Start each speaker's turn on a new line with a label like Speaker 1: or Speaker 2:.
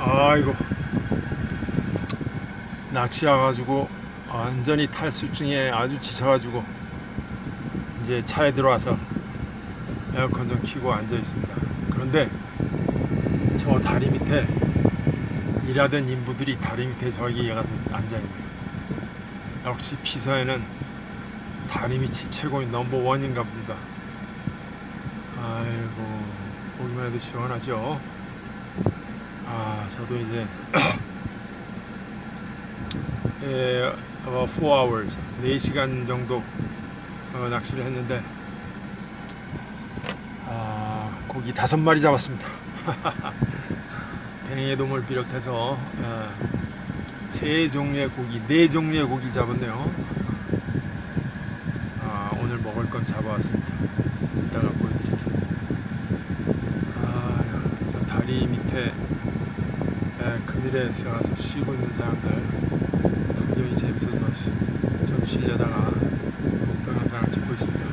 Speaker 1: 아이고 낚시 와가지고 완전히 탈수증에 아주 지쳐가지고 이제 차에 들어와서 에어컨 좀 켜고 앉아 있습니다. 그런데 저 다리 밑에 일하던 인부들이 다리 밑에 저기 가서 앉아 있네요. 역시 피서에는 다리 밑이 최고의 넘버 원인가 봅니다. 아이고 해도 시원하죠. 아 저도 이제 예, about 4 hours 4시간 정도 어, 낚시를 했는데 아, 고기 다섯 마리 잡았습니다. 뱅에돔을 비롯해서 어, 세 종류의 고기, 네 종류의 고기를 잡았네요. 아, 오늘 먹을 건 잡아왔습니다. 다리 밑에 그늘에 들어가서 쉬고 있는 사람들 분명히 재밌어서 좀 쉬려다가 동영상을 찍고 있습니다.